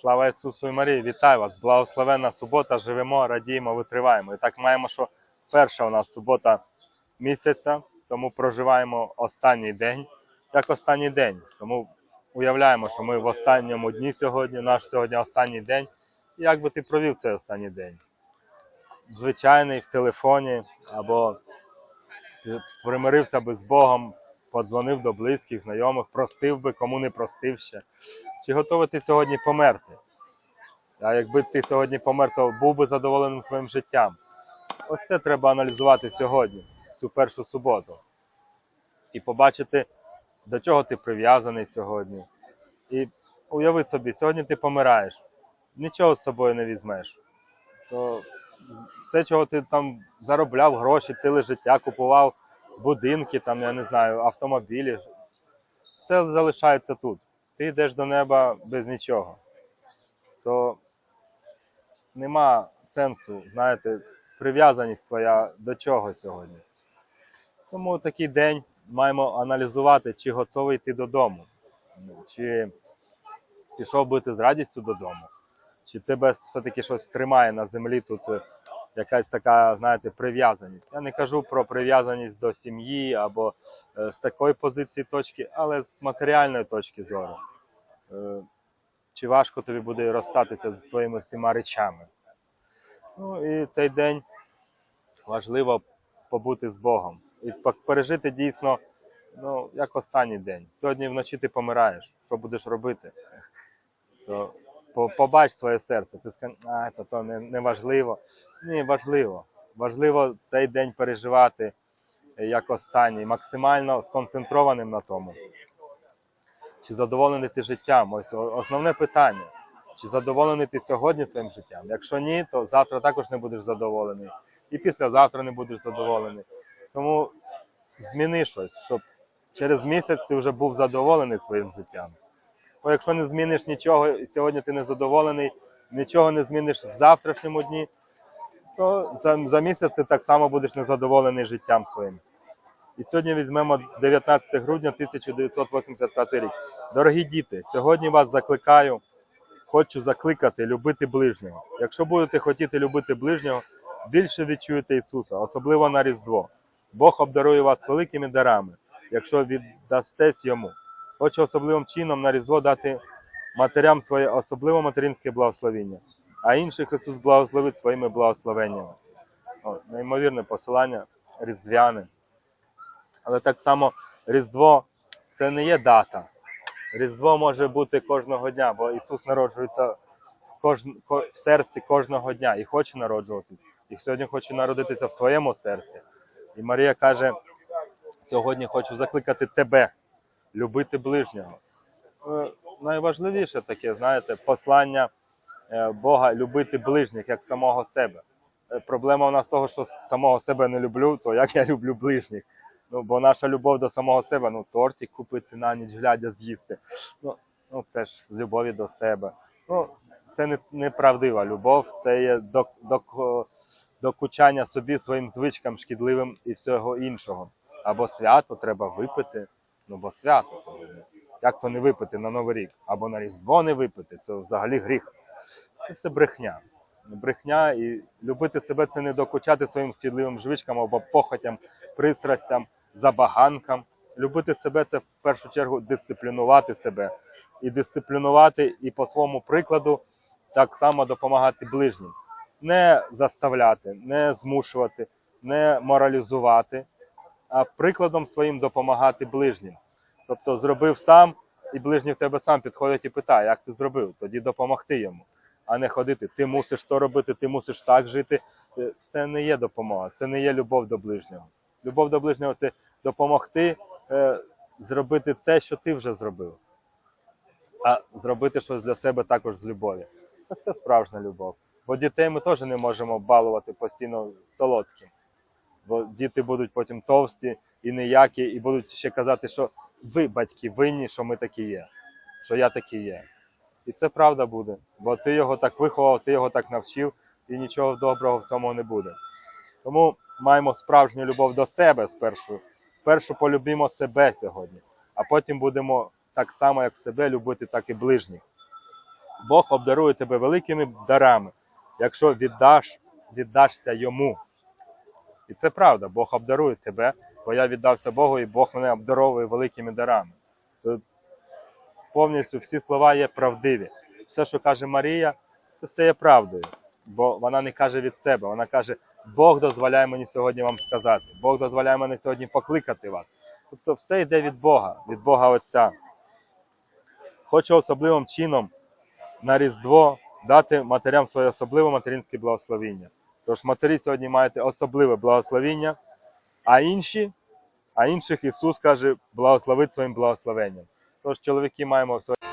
Слава Ісусу і Марії, вітаю вас! Благословенна субота, живемо, радіємо, витриваємо. І так маємо, що перша у нас субота місяця, тому проживаємо останній день, як останній день. Тому уявляємо, що ми в останньому дні сьогодні, наш сьогодні останній день. І як би ти провів цей останній день? Звичайний в телефоні, або примирився би з Богом, подзвонив до близьких, знайомих, простив би, кому не простив ще. Чи готовий ти сьогодні померти? А якби ти сьогодні помер, то був би задоволеним своїм життям. Оце треба аналізувати сьогодні, цю першу суботу. І побачити, до чого ти прив'язаний сьогодні. І уяви собі, сьогодні ти помираєш, нічого з собою не візьмеш. То все, чого ти там заробляв гроші, ціле життя, купував будинки, там, я не знаю, автомобілі, все залишається тут ти йдеш до неба без нічого, то нема сенсу, знаєте, прив'язаність твоя до чого сьогодні. Тому такий день маємо аналізувати, чи готовий ти додому, чи пішов би ти з радістю додому, чи тебе все-таки щось тримає на землі тут. Якась така, знаєте, прив'язаність. Я не кажу про прив'язаність до сім'ї або е, з такої позиції точки, але з матеріальної точки зору. Е, чи важко тобі буде розстатися з твоїми всіма речами. Ну і цей день важливо побути з Богом і пережити дійсно, ну, як останній день. Сьогодні вночі ти помираєш. Що будеш робити? То побач своє серце. Ти скажеш, то, то не, не важливо. Ні, важливо. Важливо цей день переживати е, як останній, максимально сконцентрованим на тому. Чи задоволений ти життям? Ось основне питання. Чи задоволений ти сьогодні своїм життям? Якщо ні, то завтра також не будеш задоволений. І післязавтра не будеш задоволений. Тому зміни щось, щоб через місяць ти вже був задоволений своїм життям. Бо якщо не зміниш нічого, і сьогодні ти не задоволений, нічого не зміниш в завтрашньому дні, то за, за місяць ти так само будеш незадоволений життям своїм. І сьогодні візьмемо 19 грудня 1985 рік. Дорогі діти, сьогодні вас закликаю, хочу закликати любити ближнього. Якщо будете хотіти любити ближнього, більше відчуєте Ісуса, особливо на Різдво. Бог обдарує вас великими дарами, якщо віддастесь йому. Хочу особливим чином на Різдво дати матерям своє особливо материнське благословіння, а інших Ісус благословить своїми благословеннями. О, неймовірне посилання різдвяне. Але так само Різдво це не є дата. Різдво може бути кожного дня, бо Ісус народжується в, кожн... ко- в серці кожного дня і хоче народжуватись. І сьогодні хоче народитися в твоєму серці. І Марія каже: сьогодні хочу закликати тебе, любити ближнього. Е, Найважливіше таке, знаєте, послання е, Бога любити ближніх як самого себе. Е, Проблема у нас того, що самого себе не люблю, то як я люблю ближніх. Ну, бо наша любов до самого себе, ну, тортик купити на ніч глядя з'їсти. Ну, ну це ж з любові до себе. Ну, це не, неправдива любов, це є док, док, докучання собі своїм звичкам шкідливим і всього іншого. Або свято треба випити, ну бо свято сьогодні. Як то не випити на Новий рік, або на Різдво не випити, це взагалі гріх. Це все брехня. Брехня і любити себе це не докучати своїм шкідливим звичкам або похотям, пристрастям, забаганкам. Любити себе це в першу чергу дисциплінувати себе. І дисциплінувати і по своєму прикладу так само допомагати ближнім. Не заставляти, не змушувати, не моралізувати, прикладом своїм допомагати ближнім. Тобто зробив сам, і ближній в тебе сам підходить і питає, як ти зробив, тоді допомогти йому, а не ходити. Ти мусиш то робити, ти мусиш так жити. Е, Це не є допомога, це не є любов до ближнього. Любов до ближнього це допомогти е, зробити те, що ти вже зробив, а зробити щось для себе також з любові. Це справжня любов. Бо дітей ми теж не можемо балувати постійно солодким. Бо діти будуть потім товсті і ніякі, і будуть ще казати, що ви, батьки, винні, що ми такі є, що я такий є. І це правда буде, бо ти його так виховав, ти його так навчив, і нічого доброго в цьому не буде. Тому маємо справжню любов до себе спершу. Спершу полюбімо себе сьогодні, а потім будемо так само, як себе любити, так і ближніх. Бог обдарує тебе великими дарами, якщо віддаш, віддашся йому. І це правда, Бог обдарує тебе, бо я віддався Богу, і Бог мене обдаровує великими дарами. Це повністю всі слова є правдиві. Все, що каже Марія, це все є правдою. Бо вона не каже від себе, вона каже, Бог дозволяє мені сьогодні вам сказати, Бог дозволяє мені сьогодні покликати вас. Тобто все йде від Бога, від Бога Отця. Хочу особливим чином на Різдво дати матерям своє особливе материнське благословіння. Тож матері сьогодні маєте особливе благословіння, а інші, а інших Ісус каже, благословить своїм благословенням. Тож чоловіки маємо сьогодні.